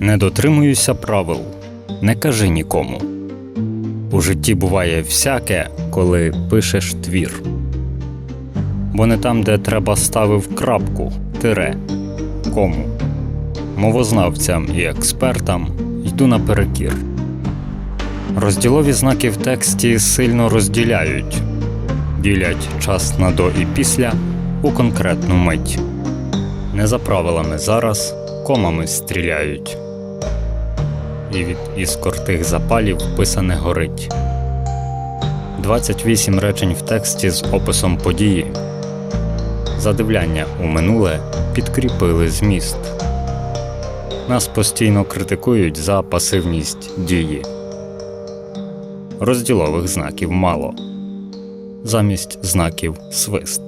Не дотримуюся правил, не кажи нікому. У житті буває всяке, коли пишеш твір. Бо не там, де треба ставив крапку, тире. Кому? Мовознавцям і експертам йду наперекір. Розділові знаки в тексті сильно розділяють, ділять час на до і після у конкретну мить. Не за правилами зараз комами стріляють. І від іскор тих запалів писане горить. 28 речень в тексті з описом події. Задивляння у минуле підкріпили зміст. Нас постійно критикують за пасивність дії. Розділових знаків мало. Замість знаків свист.